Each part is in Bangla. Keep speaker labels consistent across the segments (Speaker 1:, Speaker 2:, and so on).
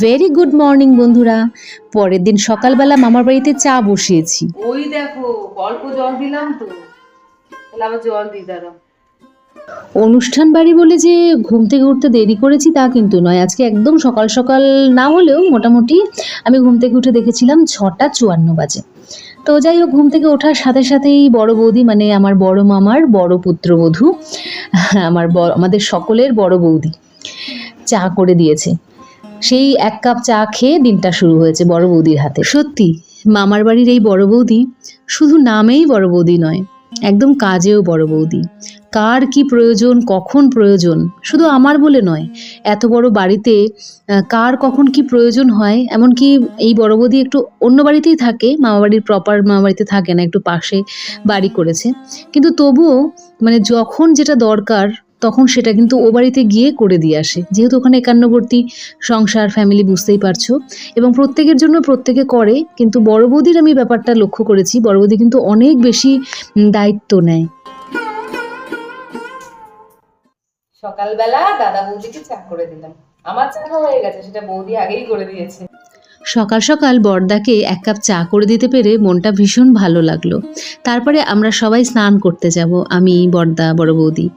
Speaker 1: ভেরি গুড মর্নিং বন্ধুরা। পরের দিন সকালবেলা মামার বাড়িতে চা বসিয়েছি।
Speaker 2: ওই দেখো অল্প জল দিলাম তো। আবার জল দিই
Speaker 1: অনুষ্ঠান বাড়ি বলে যে ঘুম থেকে উঠতে দেরি করেছি তা কিন্তু নয়। আজকে একদম সকাল সকাল না হলেও মোটামুটি আমি ঘুম থেকে উঠে দেখেছিলাম ছটা চুয়ান্ন বাজে। তো যাই হোক ঘুম থেকে ওঠার সাথে সাথেই বড় বৌদি মানে আমার বড় মামার বড় পুত্রবধূ আমার আমাদের সকলের বড় বৌদি। চা করে দিয়েছে। সেই এক কাপ চা খেয়ে দিনটা শুরু হয়েছে বড় বৌদির হাতে। সত্যি, মামার বাড়ির এই বড় বৌদি শুধু নামেই বড় বৌদি নয়, একদম কাজেও বড় বৌদি। কার কি প্রয়োজন, কখন প্রয়োজন, শুধু আমার বলে নয়, এত বড় বাড়িতে কার কখন কি প্রয়োজন হয়, এমনকি এই বড় বৌদি একটু অন্য বাড়িতেই থাকে, মামা বাড়ির প্রপার মামা বাড়িতে থাকে না, একটু পাশে বাড়ি করেছে। কিন্তু তবুও মানে যখন যেটা দরকার তখন সেটা কিন্তু ও বাড়িতে গিয়ে করে দিয়ে আসে। যেহেতু ওখানে একান্নবর্তী সংসার ফ্যামিলি বুঝতেই পারছ। এবং প্রত্যেকের জন্য প্রত্যেকে করে, কিন্তু বড় বৌদির আমি ব্যাপারটা লক্ষ্য করেছি, বড় বৌদি কিন্তু অনেক বেশি দায়িত্ব নেয়।
Speaker 2: সকালবেলা দাদা বৌদিকে চা করে দিলাম। আমার চা হয়ে গেছে, সেটা বৌদি আগেই করে দিয়েছে।
Speaker 1: সকাল সকাল বরদাকে এক কাপ চা করে দিতে পেরে মনটা ভীষণ ভালো লাগল। তারপরে আমরা সবাই স্নান করতে যাব, আমি, বরদা, বড় বৌদি।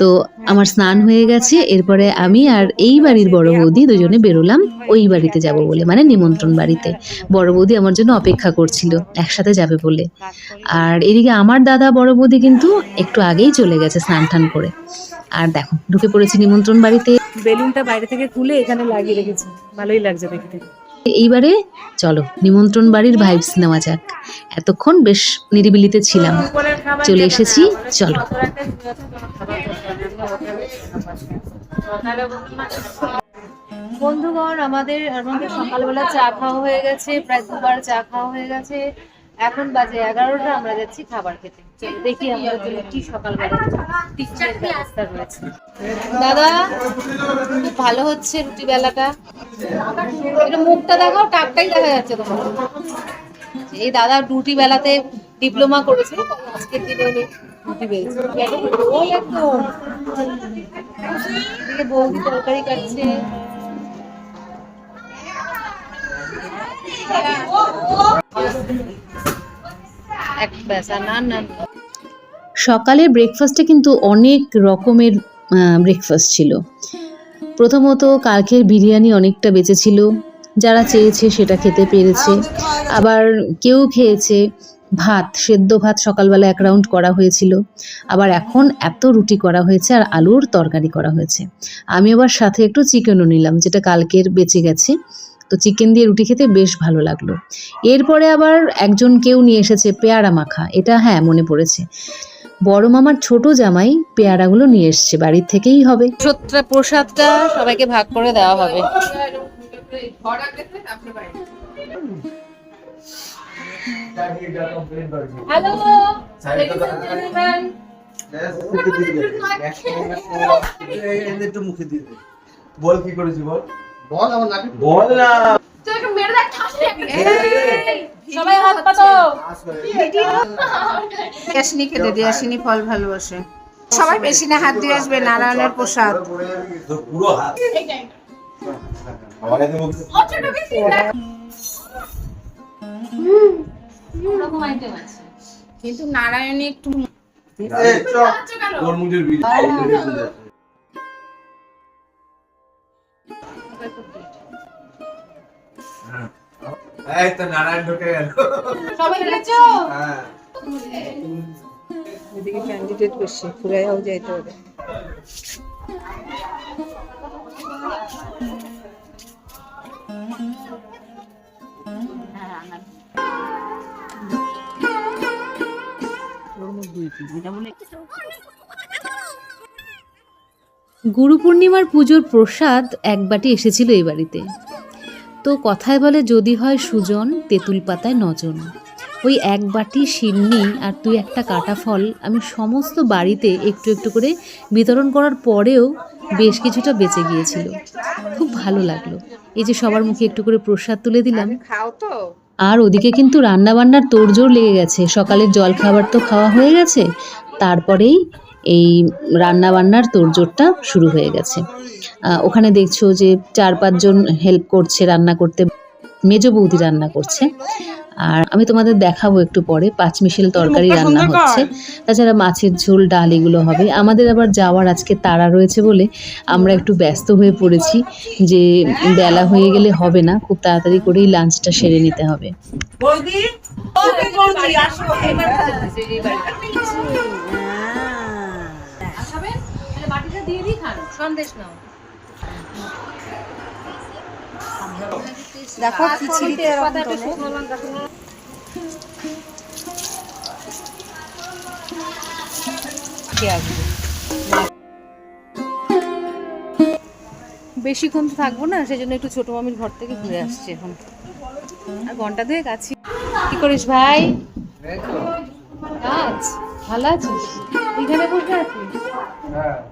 Speaker 1: তো আমার স্নান হয়ে গেছে, এরপরে আমি আর এই বাড়ির বড় বৌদি দুজনে বেরোলাম, ওই বাড়িতে যাব বলে মানে নিমন্ত্রণ বাড়িতে। বড় বৌদি আমার জন্য অপেক্ষা করছিল, একসাথে যাবে বলে। আর এদিকে আমার দাদা, বড় বৌদি কিন্তু একটু আগেই চলে গেছে স্নান টান করে। আর দেখো, ঢুকে পড়েছি নিমন্ত্রণ বাড়িতে।
Speaker 2: বেলুনটা বাইরে থেকে খুলে এখানে লাগিয়ে রেখেছি, ভালোই লাগছে দেখতে।
Speaker 1: এইবারে চলো, নিমন্ত্রণ বাড়ির ভাইবস নেওয়া যাক। এতক্ষণ বেশ নিরিবিলিতে ছিলাম। চলে এসেছি, চলো।
Speaker 2: বন্ধুগণ, আমাদের আমাদের সকালবেলা চা খাওয়া হয়ে গেছে, প্রায় দুবার চা খাওয়া হয়ে গেছে। এখন বাজে এগারোটা, আমরা যাচ্ছি খাবার খেতে। দেখি আমাদের জন্য কি সকালবেলা রয়েছে। দাদা, খুব ভালো হচ্ছে রুটি বেলাটা। মুখটা দেখাও, টাকটাই দেখা যাচ্ছে তোমার। এই দাদা রুটি বেলাতে ডিপ্লোমা করেছে। আজকের দিনে উনি রুটি বেলছে। ওই একদম। বৌদি তরকারি কাটছে। এক ব্যাস না না
Speaker 1: ব্রেকফাস্টে কিন্তু অনেক রকমের ব্রেকফাস্ট ছিল। প্রথমত কালকের বিরিয়ানি অনেকটা বেঁচে ছিল। যারা চেয়েছে সেটা খেতে পেরেছে। আবার কেউ খেয়েছে ভাত, সেদ্ধ ভাত সকালবেলা এক রাউন্ড করা হয়েছিল। আবার এখন এত রুটি করা হয়েছে আর আলুর তরকারি করা হয়েছে। আমি আবার সাথে একটু চিকেনও নিলাম, যেটা কালকের বেঁচে গেছে। তো চিকেন দিয়ে রুটি খেতে বেশ ভালো লাগল। এরপরে আবার একজন কেউ নিয়ে এসেছে পেয়ারা মাখা। এটা হ্যাঁ মনে পড়েছে। বড় মামার ছোট জামাই পেয়ারাগুলো নিয়ে এসছে বাড়ির থেকেই হবে।
Speaker 2: প্রসাদটা প্রসাদটা সবাইকে ভাগ করে দেওয়া হবে। হ্যালো
Speaker 3: একটু মুখে দিয়ে বল কি করেছি বল?
Speaker 4: বল আমার নাকি
Speaker 3: বল না
Speaker 2: সবাই হাত পাতো
Speaker 5: দিয়াসিনী খেতে দিয়াসিনী ফল ভালোবাসে সবাই বেশি না হাত দিয়ে আসবে নারায়ণের প্রসাদ
Speaker 3: পুরো হাত
Speaker 5: কিন্তু নারায়ণী একটু
Speaker 3: এই, তো নারায়ণ ঢুকে গেল।
Speaker 2: সবাই
Speaker 3: হ্যাঁ।
Speaker 5: এদিকে ক্যান্ডিডেট যাইতে হবে।
Speaker 1: গুরু পূর্ণিমার পুজোর প্রসাদ এক বাটি এসেছিল এই বাড়িতে। তো কথায় বলে যদি হয় সুজন তেঁতুল পাতায় নজন। ওই এক বাটি সিন্নি আর তুই একটা কাটা ফল আমি সমস্ত বাড়িতে একটু একটু করে বিতরণ করার পরেও বেশ কিছুটা বেঁচে গিয়েছিল। খুব ভালো লাগল। এই যে সবার মুখে একটু করে প্রসাদ তুলে দিলাম।
Speaker 5: তো।
Speaker 1: আর ওদিকে কিন্তু রান্না বান্নার তোড়জোড় লেগে গেছে। সকালের জল খাবার তো খাওয়া হয়ে গেছে। তারপরেই এই রান্না বান্নার তোড়জোড়টা শুরু হয়ে গেছে ওখানে দেখছ যে চার পাঁচজন হেল্প করছে রান্না করতে মেজ বৌদি রান্না করছে আর আমি তোমাদের দেখাবো একটু পরে পাঁচ মিশেল তরকারি রান্না হচ্ছে তাছাড়া মাছের ঝোল ডাল এগুলো হবে আমাদের আবার যাওয়ার আজকে তাড়া রয়েছে বলে আমরা একটু ব্যস্ত হয়ে পড়েছি যে বেলা হয়ে গেলে হবে না খুব তাড়াতাড়ি করেই লাঞ্চটা সেরে নিতে হবে
Speaker 4: বৌদি বৌদি, বৌদি, আসো।
Speaker 2: বাটিটা দিয়ে দিই খান সন্দেশ নাও।
Speaker 5: দেখো।
Speaker 2: বেশিক্ষণ তো থাকব না সেই জন্য একটু ছোট মামির ঘর থেকে ঘুরে আসছি এখন। আর ঘণ্টা দুয়েক আছি। কি করিস ভাই? আজ? ভালো আছিস? এখানে বসে আছিস? এই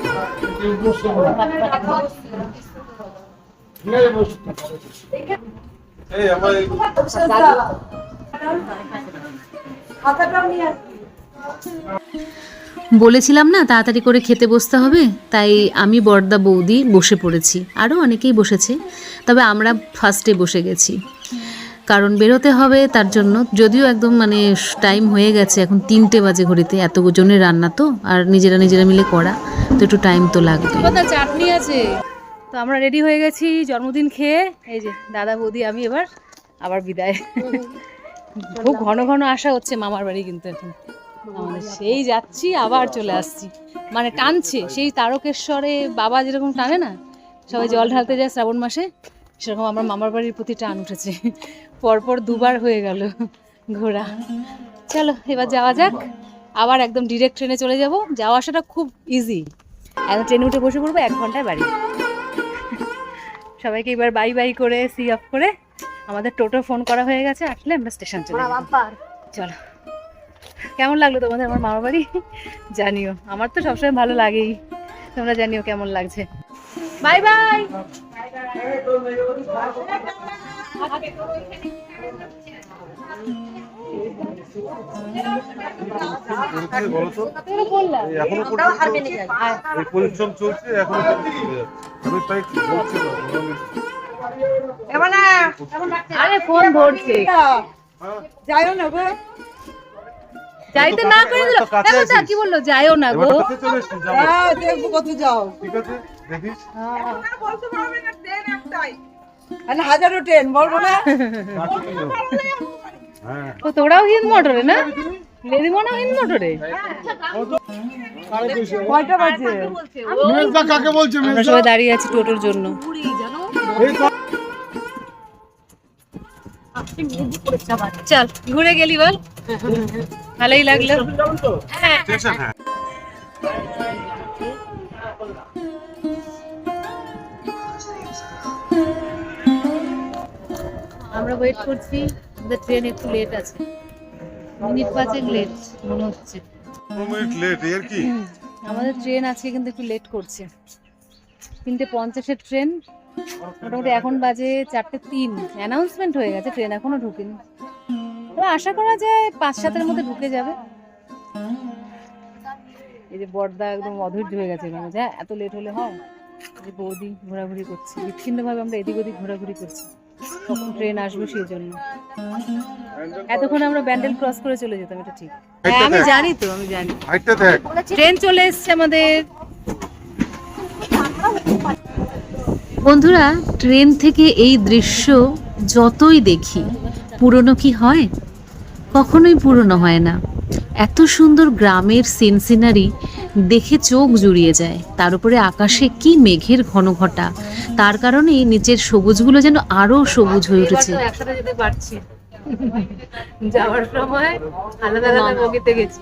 Speaker 1: বলেছিলাম না, তাড়াতাড়ি করে খেতে বসতে হবে, তাই আমি বর্দা বৌদি বসে পড়েছি। আরও অনেকেই বসেছে, তবে আমরা ফার্স্টে বসে গেছি। কারণ বেরোতে হবে তার জন্য, যদিও একদম মানে টাইম হয়ে গেছে, এখন তিনটে বাজে ঘড়িতে এত জনের রান্না তো, আর নিজেরা নিজেরা মিলে করা। তো একটু টাইম তো লাগবে।
Speaker 2: চাটনি আছে? তো আমরা রেডি হয়ে গেছি, জন্মদিন খেয়ে। এই যে, দাদা বৌদি, আমি এবার আবার বিদায়। খুব ঘন ঘন আসা হচ্ছে মামার বাড়ি কিন্তু এখন। আমাদের সেই যাচ্ছি, আবার চলে আসছি। মানে টানছে, সেই তারকেশ্বরে বাবা যেরকম টানে না, সবাই জল ঢালতে যায় শ্রাবণ মাসে, সেরকম আমার মামার বাড়ির প্রতি টান উঠেছে। পরপর দুবার হয়ে গেল ঘোরা। চলো, এবার যাওয়া যাক। আবার একদম ডিরেক্ট ট্রেনে চলে যাব। যাওয়া আসাটা খুব ইজি একদম ট্রেনে উঠে বসে পড়ব এক ঘন্টায় বাড়ি। সবাইকে এবার বাই বাই করে সি অফ করে আমাদের টোটো ফোন করা হয়ে গেছে আসলে আমরা স্টেশন চলে চলো। কেমন লাগল তোমাদের আমার মামার বাড়ি? জানিও। আমার তো সবসময় ভালো লাগেই। তোমরা জানিও কেমন লাগছে। Bye bye!
Speaker 3: এই এখনও পর্যন্ত এই পরিশ্রম চলছে এখনও আমি তাই বলছি না, আমি-
Speaker 2: আরে ফোন
Speaker 5: যাইও না গো
Speaker 2: যাইতে না করে দিল। কি বলল? যাইও না গো।
Speaker 5: হ্যাঁ। দেখব কত যাও
Speaker 3: ঠিক আছে দেখিস
Speaker 5: বলতে পারবে না ট্রেন একটাই হাজারো ট্রেন বলব না।
Speaker 3: হ্যাঁ
Speaker 2: ও তোরাও হিন্দ মোটরে না? লেডিমনাও হিন্দ মোটরে
Speaker 5: কয়টা বাজে?
Speaker 2: আমরা সবাই দাঁড়িয়ে আছি টোটোর জন্য। চল ঘুরে গেলি বল। ভালোই লাগল।
Speaker 3: হ্যাঁ
Speaker 2: আমরা ওয়েট করছি। আমাদের ট্রেন একটু লেট আছে। মিনিট পাঁচেক লেট মনে হচ্ছে।
Speaker 3: মিনিট লেট এর কি?
Speaker 2: আমাদের ট্রেন আজকে কিন্তু একটু লেট করছে। তিনটে পঞ্চাশের ট্রেন মোটামুটি এখন বাজে চারটে তিন। অ্যানাউন্সমেন্ট হয়ে গেছে ট্রেন এখনও ঢুকেনি। তবে আশা করা যায় পাঁচ সাতের মধ্যে ঢুকে যাবে। এই যে বর্দা একদম অধৈর্য হয়ে গেছে এখানে। যে এত লেট হলে হয়? এই যে বৌদি ঘোরাঘুরি করছে। বিচ্ছিন্নভাবে আমরা এদিক ওদিক ঘোরাঘুরি করছি। কখন ট্রেন আসবে সেই জন্য এতক্ষণ আমরা ব্যান্ডেল ক্রস করে চলে যেতাম এটা ঠিক। হ্যাঁ আমি জানি তো আমি জানি। ট্রেন চলে এসছে আমাদের।
Speaker 1: বন্ধুরা ট্রেন থেকে এই দৃশ্য যতই দেখি পুরনো কি হয়? কখনোই পুরনো হয় না। এত সুন্দর গ্রামের সিন সিনারি দেখে চোখ জুড়িয়ে যায়। তার উপরে আকাশে কি মেঘের ঘন ঘটা তার কারণে নিচের সবুজগুলো যেন আরও সবুজ হয়ে উঠেছে।
Speaker 2: যাওয়ার সময় আলাদা আলাদা বগিতে গেছি।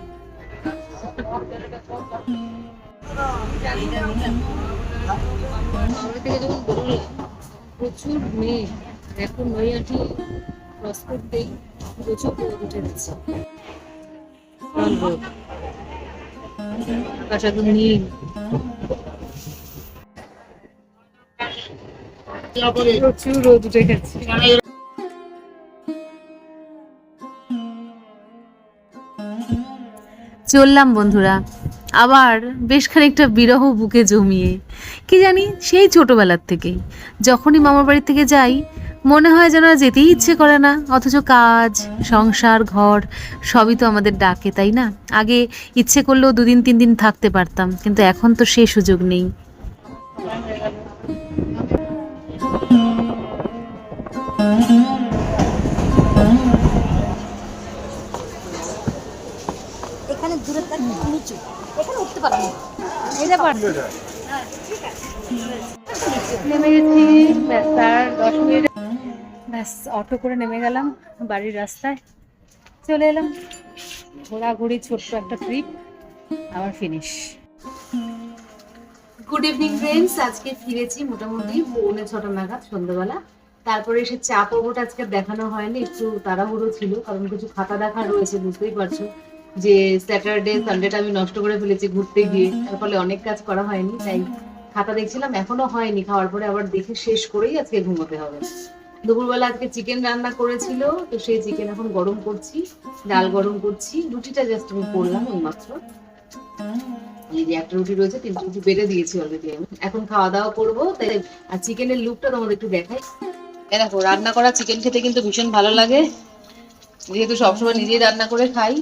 Speaker 1: প্রচুর মেঘ। এখন নৈয়াটি ক্রস করতেই প্রচুর উঠে যাচ্ছে প্রবল রোদ। আকাশ নীল। প্রচুর রোদ উঠে গেছে।
Speaker 2: চললাম বন্ধুরা আবার বেশ খানিকটা বিরহ বুকে জমিয়ে। কি জানি সেই ছোটবেলার থেকেই যখনই মামার বাড়ি থেকে যাই মনে হয় যেন যেতেই ইচ্ছে করে না। অথচ কাজ সংসার ঘর সবই তো আমাদের ডাকে তাই না? আগে ইচ্ছে করলেও দুদিন তিন দিন থাকতে পারতাম কিন্তু এখন তো সে সুযোগ নেই।
Speaker 6: এখানে দূরত্ব নিচু। এখানে উঠতে পারব
Speaker 1: এটা পারব নেমে গেছি দশ মিনিট ব্যাস, অটো করে নেমে গেলাম বাড়ির রাস্তায়। চলে এলাম। ঘোরাঘুরি, ছোট্ট একটা ট্রিপ আবার ফিনিশ
Speaker 2: গুড ইভিনিং ফ্রেন্ডস আজকে ফিরেছি মোটামুটি পৌনে ছটা নাগাদ, সন্ধ্যাবেলা। তারপরে এসে চা পর্বটা আজকে দেখানো হয়নি, একটু তাড়াহুড়ো ছিল, কারণ কিছু খাতা দেখা রয়েছে, বুঝতেই পারছ যে স্যাটারডে সানডেটা আমি নষ্ট করে ফেলেছি ঘুরতে গিয়ে। তার ফলে অনেক কাজ করা হয়নি, তাই খাতা দেখছিলাম, এখনও হয়নি। খাওয়ার পরে আবার দেখে শেষ করেই আজকে ঘুমোতে হবে। দুপুরবেলা আজকে চিকেন রান্না করেছিল, তো সেই চিকেন এখন গরম করছি, ডাল গরম করছি, রুটিটা জাস্ট আমি করলাম এইমাত্র। এই যে একটা রুটি রয়েছে, তিনটে রুটি বেড়ে দিয়েছি অলরেডি আমি। এখন খাওয়া দাওয়া করব, তাই আর চিকেনের লুকটা তোমাদের একটু দেখাই। দেখো, রান্না করা চিকেন খেতে কিন্তু ভীষণ ভালো লাগে। যেহেতু সবসময় নিজেই রান্না করে খাই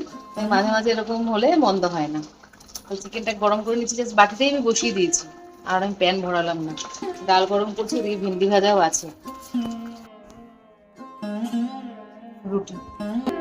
Speaker 2: মাঝে মাঝে এরকম হলে মন্দ হয় না। তো চিকেনটা গরম করে নিচ্ছি জাস্ট বাটিতেই আমি বসিয়ে দিয়েছি। আর আমি প্যান ভরালাম না। ডাল গরম করছি, ওদিকে ভিন্ডি ভাজাও আছে। রুটি